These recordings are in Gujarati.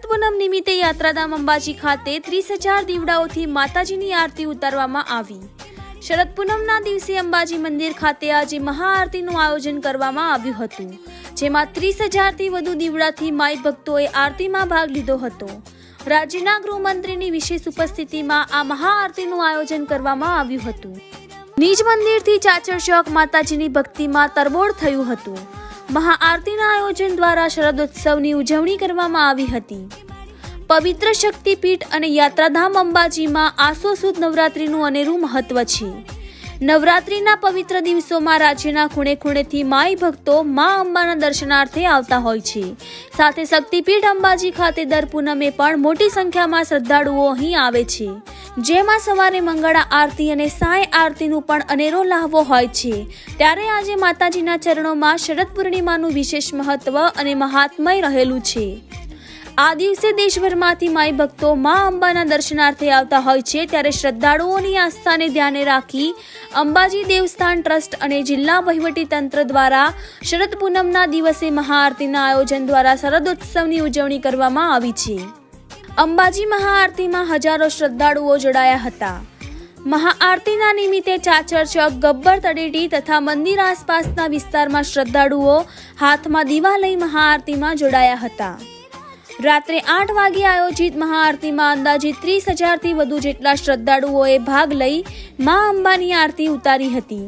પૂનમ નિમિત્તે યાત્રાધામ અંબાજી ખાતે ત્રીસ હજાર દીવડાઓથી માતાજીની આરતી ઉતારવામાં આવી. શરદ પૂનમના દિવસે અંબાજી મંદિર ખાતે આજે મહાઆરતીનું આયોજન કરવામાં આવ્યું હતું, જેમાં ત્રીસ હજારથી વધુ દીવડાથી માઈ ભક્તોએ આરતીમાં ભાગ લીધો હતો. રાજ્યના ગૃહમંત્રીની વિશેષ ઉપસ્થિતિમાં આ મહાઆરતીનું આયોજન કરવામાં આવ્યું હતું. નિજ મંદિરથી ચાચર ચોક માતાજીની ભક્તિમાં તરબોળ થયું હતું. મહાઆરતીના આયોજન દ્વારા શરદોત્સવની ઉજવણી કરવામાં આવી હતી. પવિત્ર શક્તિપીઠ અને યાત્રાધામ અંબાજીમાં આસો સુદ નવરાત્રીનું અનેરું મહત્વ છે. નવરાત્રીના પવિત્ર દિવસોમાં રાજ્યના ખૂણે ખૂણેથી માઈ ભક્તો મા અંબાના દર્શનાર્થે આવતા હોય છે. સાથે શક્તિપીઠ અંબાજી ખાતે દર પૂનમે પણ મોટી સંખ્યામાં શ્રદ્ધાળુઓ અહીં આવે છે. જેમાં સવારે મંગળા આરતી અને સાંય આરતીનું પણ અનેરો લાહવો હોય છે. ત્યારે આજે માતાજીના ચરણોમાં શરદ પૂર્ણિમાનું વિશેષ મહત્વ અને મહાત્મય રહેલું છે. આ દિવસે દેશભરમાંથી માઈ ભક્તો મા અંબાના દર્શનાર્થે આવતા હોય છે, ત્યારે શ્રદ્ધાળુઓની આસ્થાને ધ્યાને રાખી અંબાજી દેવસ્થાન ટ્રસ્ટ અને જિલ્લા વહીવટી તંત્ર દ્વારા શરદ પૂનમના દિવસે મહાઆરતીના આયોજન દ્વારા શરદોત્સવની ઉજવણી કરવામાં આવી છે. અંબાજી મહાઆરતીમાં હજારો શ્રદ્ધાળુઓ જોડાયા હતા. મહાઆરતીના નિમિત્તે ચાચર ચોક, ગબ્બર તળેટી તથા મંદિર આસપાસના વિસ્તારમાં શ્રદ્ધાળુઓ હાથમાં દીવા લઈ મહાઆરતીમાં જોડાયા હતા. રાત્રે આઠ વાગે આયોજિત મહાઆરતીમાં અંદાજિત ત્રીસ હજારથી વધુ જેટલા શ્રદ્ધાળુઓએ ભાગ લઈ મા અંબાની આરતી ઉતારી હતી.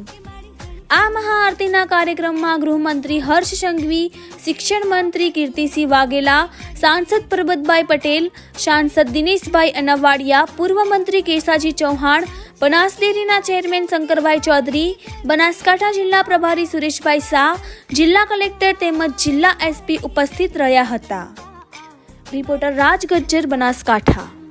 આ મહાઆરતીના કાર્યક્રમમાં ગૃહમંત્રી હર્ષ સંઘવી, શિક્ષણ મંત્રી કીર્તિસિંહ વાઘેલા, સાંસદ પરબતભાઈ પટેલ, સાંસદ દિનેશભાઈ અનાવાડિયા, પૂર્વ મંત્રી કેસાજી ચૌહાણ, બનાસ ડેરીના ચેરમેન શંકરભાઈ ચૌધરી, બનાસકાંઠા જિલ્લા પ્રભારી સુરેશભાઈ શાહ, જિલ્લા કલેક્ટર તેમજ જિલ્લા એસપી ઉપસ્થિત રહ્યા હતા. રિપોર્ટર રાજ ગજ્જર બનાસકાંઠા.